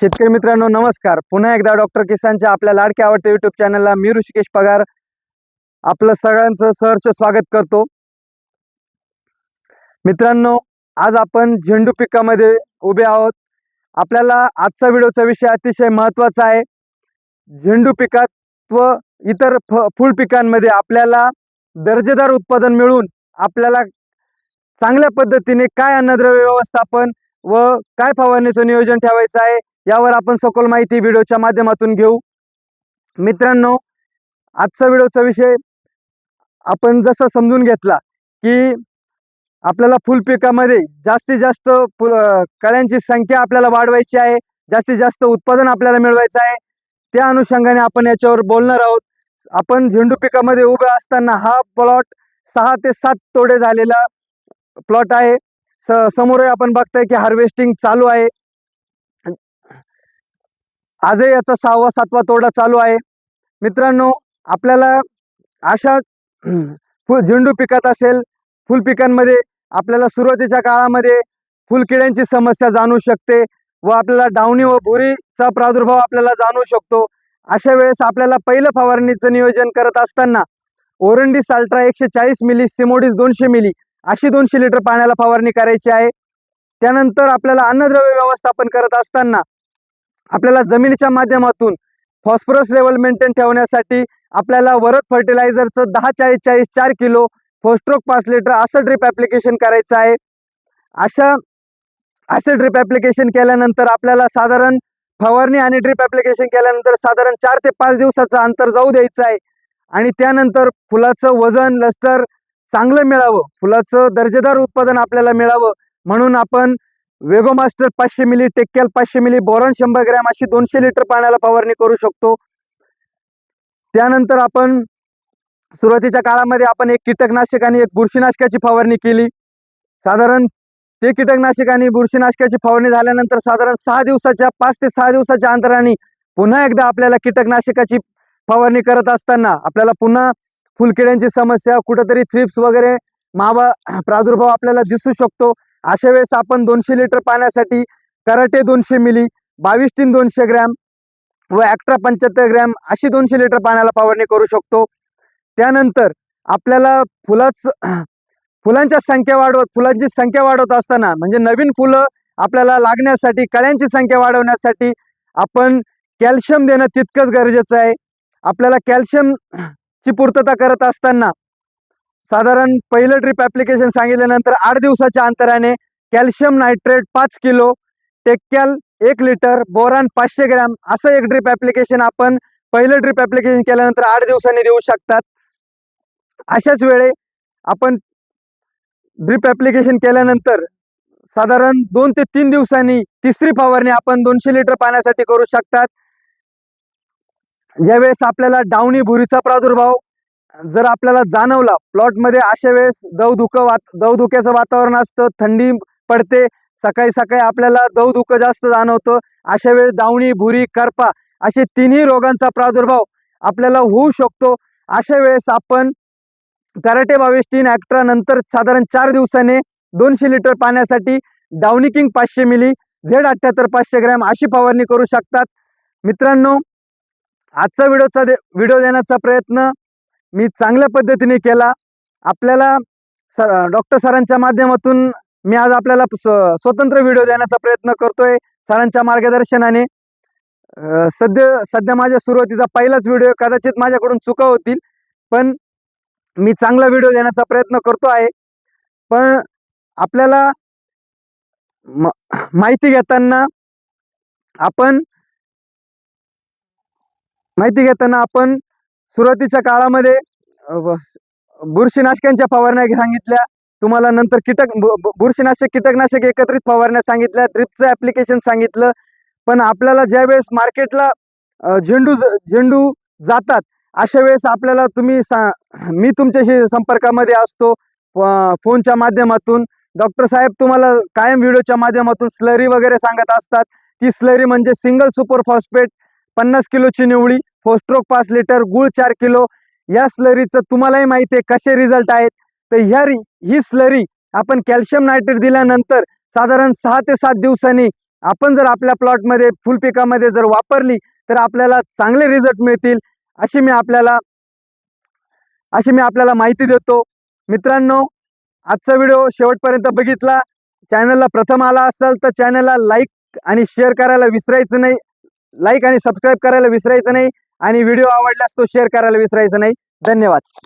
शेतकरी मित्रांनो नमस्कार. पुन्हा एकदा डॉक्टर किसानच्या आपल्या लाडक्या आवडत्या युट्यूब चॅनलला मी ऋषिकेश पगार. आपलं सगळ्यांचं सहर्ष स्वागत करतो. मित्रांनो आज आपण झेंडू पिकामध्ये उभे आहोत. आपल्याला आजचा व्हिडिओचा विषय अतिशय महत्त्वाचा आहे. झेंडू पिकात व इतर फ फुल पिकांमध्ये आपल्याला दर्जेदार उत्पादन मिळून आपल्याला चांगल्या पद्धतीने काय अन्नद्रव्य व्यवस्थापन व काय फवारणीचं नियोजन ठेवायचं आहे यावर आपण सखोल माहिती व्हिडिओच्या माध्यमातून घेऊ. मित्रांनो आजचा व्हिडिओचा विषय आपण जसा समजून घेतला की आपल्याला फुल पिकामध्ये जास्तीत जास्त फुल कळ्यांची संख्या आपल्याला वाढवायची आहे जास्तीत जास्त उत्पादन आपल्याला मिळवायचं आहे त्या अनुषंगाने आपण याच्यावर बोलणार आहोत. आपण झेंडू पिकामध्ये उभे असताना हा प्लॉट सहा ते सात तोडे झालेला प्लॉट आहे. स समोरही आपण बघताय की हार्वेस्टिंग चालू आहे. आजही याचा सहावा सातवा तोडा चालू आहे. मित्रांनो आपल्याला अशा फुल झेंडू पिकात असेल फुल पिकांमध्ये आपल्याला सुरुवातीच्या काळामध्ये फुलकिड्यांची समस्या जाणू शकते व आपल्याला डावणी व भुरीचा प्रादुर्भाव आपल्याला जाणू शकतो. अशा वेळेस आपल्याला पहिलं फवारणीचं नियोजन करत असताना ओरंडी साल्ट्रा एकशे चाळीस मिली सिमोडीस दोनशे मिली अशी दोनशे लिटर पाण्याला फवारणी करायची आहे. त्यानंतर आपल्याला अन्नद्रव्य व्यवस्थापन करत असताना आपल्याला जमिनीच्या माध्यमातून फॉस्फरस लेवल मेंटेन ठेवण्यासाठी आपल्याला वरद फर्टिलायझरचं दहा चाळीस चाळीस चार किलो फोस्ट्रोक पाच लिटर असं ड्रिप ॲप्लिकेशन करायचं आहे. अशा असं ड्रिप ॲप्लिकेशन केल्यानंतर आपल्याला साधारण फवारणी आणि ड्रिप ॲप्लिकेशन केल्यानंतर साधारण चार ते पाच दिवसाचं अंतर जाऊ द्यायचं आहे. आणि त्यानंतर फुलाचं वजन लस्टर चांगलं मिळावं. फुलाचं दर्जेदार उत्पादन आपल्याला मिळावं. म्हणून आपण वेगो मास्टर पाचशे मिली टेक्केल पाचशे मिली बोरॉन शंभर ग्रॅम अशी दोनशे लिटर पाण्याला फवारणी करू शकतो. त्यानंतर आपण सुरुवातीच्या काळामध्ये आपण एक कीटकनाशक आणि एक बुरशीनाशकाची फवारणी केली. साधारण ते कीटकनाशक आणि बुरशीनाशकाची फवारणी झाल्यानंतर साधारण सहा दिवसाच्या पाच ते सहा दिवसाच्या अंतराने पुन्हा एकदा आपल्याला कीटकनाशकाची फवारणी करत असताना आपल्याला पुन्हा फुलकिड्यांची समस्या कुठंतरी थ्रिप्स वगैरे मावा प्रादुर्भाव आपल्याला दिसू शकतो. अशा वेळेस आपण दोनशे लिटर पाण्यासाठी कराटे दोनशे मिली बावीस तीन दोनशे ग्रॅम व ॲक्ट्रा पंच्याहत्तर ग्रॅम अशी दोनशे लिटर पाण्याला फवारणी करू शकतो. त्यानंतर आपल्याला फुलाच फुलांच्या संख्या वाढवत फुलांची संख्या वाढवत असताना म्हणजे नवीन फुलं आपल्याला लागण्यासाठी कळ्यांची संख्या वाढवण्यासाठी आपण कॅल्शियम देणं तितकंच गरजेचं आहे. आपल्याला कॅल्शियम ची पूर्तता करत असताना साधारण पहिलं ट्रिप ॲप्लिकेशन सांगितल्यानंतर आठ दिवसाच्या अंतराने कॅल्शियम नायट्रेट पाच किलो टेक्कॅल एक लिटर बोरान पाचशे ग्रॅम असं एक ड्रिप ॲप्लिकेशन आपण पहिलं ड्रिप ॲप्लिकेशन केल्यानंतर आठ दिवसांनी देऊ शकतात. अशाच वेळे आपण ड्रिप ॲप्लिकेशन केल्यानंतर साधारण दोन ते तीन दिवसांनी तिसरी फवारणी आपण दोनशे लिटर पाण्यासाठी करू शकतात. ज्यावेळेस आपल्याला डावणी भुरीचा प्रादुर्भाव जर आपल्याला जाणवला प्लॉटमध्ये अशा वेळेस दवधुकं वात दवधुक्याचं वातावरण असतं थंडी पडते सकाळी सकाळी आपल्याला दवधुकं जास्त जाणवतं अशा वेळेस दावणी भुरी करपा असे तिन्ही रोगांचा प्रादुर्भाव आपल्याला होऊ शकतो. अशा वेळेस आपण कराटे बावेस्टीन ॲक्ट्रा नंतर साधारण चार दिवसाने दोनशे लिटर पाण्यासाठी डावनी किंग पाचशे मिली झेड अठ्ठ्याहत्तर पाचशे ग्रॅम अशी फवारणी करू शकतात. मित्रांनो आजचा व्हिडिओचा दे व्हिडिओ देण्याचा प्रयत्न मी चांगल्या पद्धतीने केला. आपल्याला सर डॉक्टर सरांच्या माध्यमातून मी आज आपल्याला स्वतंत्र व्हिडिओ देण्याचा प्रयत्न करतोय सरांच्या मार्गदर्शनाने. सध्या सध्या माझ्या सुरुवातीचा पहिलाच व्हिडिओ कदाचित माझ्याकडून चुका होतील पण मी चांगला व्हिडिओ देण्याचा प्रयत्न करतो आहे. पण आपल्याला म- माहिती घेताना आपण माहिती घेताना आपण सुरुवातीच्या काळामध्ये बुरशीनाशकांच्या फवारण्या सांगितल्या. तुम्हाला नंतर कीटक बुरशीनाशक कीटकनाशक एकत्रित फवारण्या सांगितल्या. ड्रिपचं ॲप्लिकेशन सांगितलं. पण आपल्याला ज्यावेळेस मार्केटला झेंडू झेंडू जातात अशा वेळेस आपल्याला तुम्ही सा मी तुमच्याशी संपर्कामध्ये असतो. फोनच्या माध्यमातून. डॉक्टर साहेब तुम्हाला कायम व्हिडिओच्या माध्यमातून स्लरी वगैरे सांगत असतात. ती स्लरी म्हणजे सिंगल सुपर फॉस्फेट पन्नास किलोची निवळी फोस्ट्रोक पाच लिटर गुळ चार किलो या स्लरीचं तुम्हालाही माहिती आहे कसे रिझल्ट आहेत. तर ह्या रि- ही स्लरी आपण कॅल्शियम नायट्रेट दिल्यानंतर साधारण सहा ते सात दिवसांनी आपण जर आपल्या प्लॉटमध्ये फुल पिकामध्ये जर वापरली तर आपल्याला चांगले रिझल्ट मिळतील अशी मी आपल्याला अशी मी आपल्याला माहिती देतो. मित्रांनो आजचा व्हिडिओ शेवटपर्यंत बघितला. चॅनलला प्रथम आला असाल तर चॅनलला लाईक आणि शेअर करायला विसरायचं नाही. लाईक आणि सबस्क्राईब करायला विसरायचं नाही. आणि व्हिडिओ आवडल्यास तो शेअर करायला विसरायचं नाही. धन्यवाद.